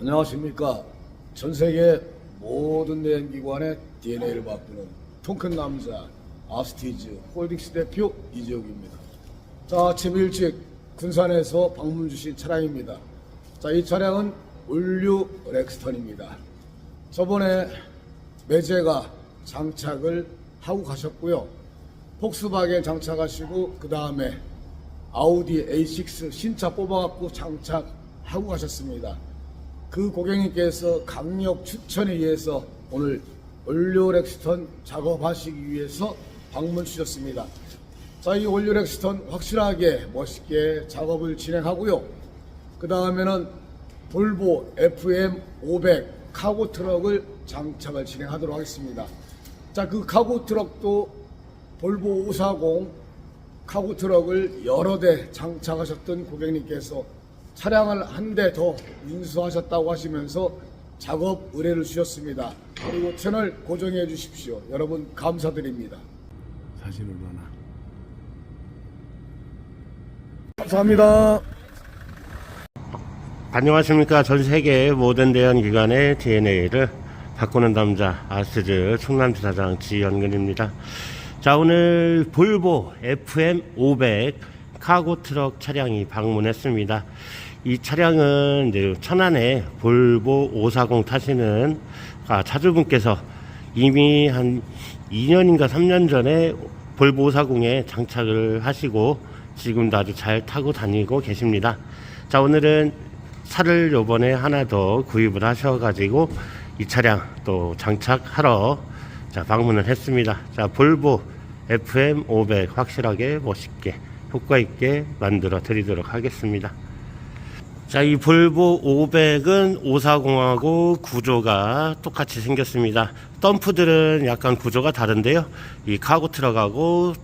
안녕하십니까. 전 세계 모든 내연기관의 DNA를 바꾸는 통큰 남자 아스티즈 홀딩스 대표 이재욱입니다. 자, 아침 일찍 군산에서 방문 주신 차량입니다. 자, 이 차량은 올류 렉스턴입니다. 저번에 매제가 장착을 하고 가셨고요. 폭스바겐 장착하시고 그 다음에 아우디 A6 신차 뽑아갖고 장착하고 가셨습니다. 그 고객님께서 강력 추천에 의해서 오늘 올류 렉스턴 작업하시기 위해서 방문 주셨습니다. 자, 이 올류 렉스턴 확실하게 멋있게 작업을 진행하고요. 그 다음에는 볼보 FM500 카고 트럭을 장착을 진행하도록 하겠습니다. 자, 그 카고 트럭도 볼보 540 카고 트럭을 여러 대 장착하셨던 고객님께서 차량을 한 대 더 인수하셨다고 하시면서 작업 의뢰를 주셨습니다. 그리고 채널 고정해 주십시오. 여러분 감사드립니다. 사진을 하나. 감사합니다. 안녕하십니까. 전 세계 모든 대형 기관의 DNA를 바꾸는 남자 아스즈 충남지사장 지연근입니다. 자, 오늘 볼보 FM500 카고 트럭 차량이 방문했습니다. 이 차량은 이제 천안에 볼보 540 타시는 아, 차주분께서 이미 한 2년인가 3년 전에 볼보 540에 장착을 하시고 지금도 아주 잘 타고 다니고 계십니다. 자, 오늘은 차를 요번에 하나 더 구입을 하셔가지고 이 차량 또 장착하러 자, 방문을 했습니다. 자, 볼보 FM500 확실하게 멋있게 효과 있게 만들어 드리도록 하겠습니다. 자, 이 볼보 500은 540하고 구조가 똑같이 생겼습니다. 덤프들은 약간 구조가 다른데요. 이 카고 트럭하고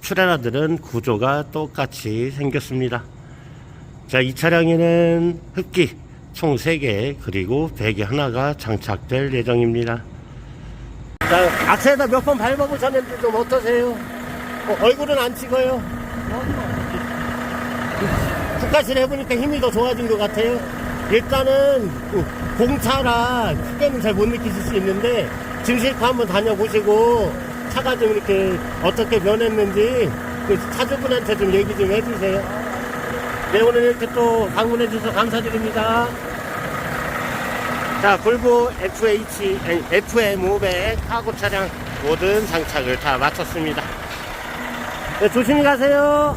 트레라들은 구조가 똑같이 생겼습니다. 자, 이 차량에는 흡기 총 3개 그리고 베개 하나가 장착될 예정입니다. 자, 악셀에다 몇 번 밟아보셨는데 좀 어떠세요? 어, 얼굴은 안 찍어요? 국가실 해보니까 힘이 더 좋아진 것 같아요. 일단은 그 공차라 크게는 잘 못 느끼실 수 있는데 증실코 한번 다녀보시고 차가 좀 이렇게 어떻게 변했는지 그 차주분한테 좀 얘기 좀 해주세요. 네, 오늘 이렇게 또 방문해 주셔서 감사드립니다. 자, 볼보 FH, 아니, FM500 카고 차량 모든 장착을 다 마쳤습니다. 네, 조심히 가세요.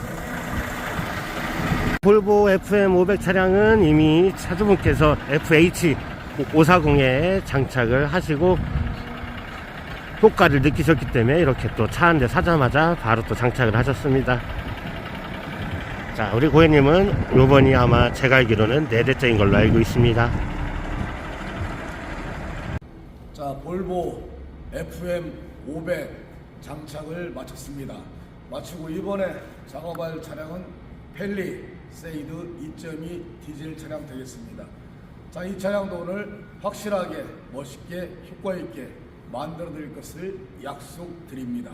볼보 FM500 차량은 이미 차주분께서 FH540에 장착을 하시고 효과를 느끼셨기 때문에 이렇게 또 차 한 대 사자마자 바로 또 장착을 하셨습니다. 자, 우리 고객님은 요번이 아마 제가 알기로는 네 대째인 걸로 알고 있습니다. 자, 볼보 FM 500 장착을 마쳤습니다. 마치고 이번에 작업할 차량은 펠리 세이드 2.2 디젤 차량 되겠습니다. 자, 이 차량도 오늘 확실하게 멋있게 효과 있게 만들어 드릴 것을 약속드립니다.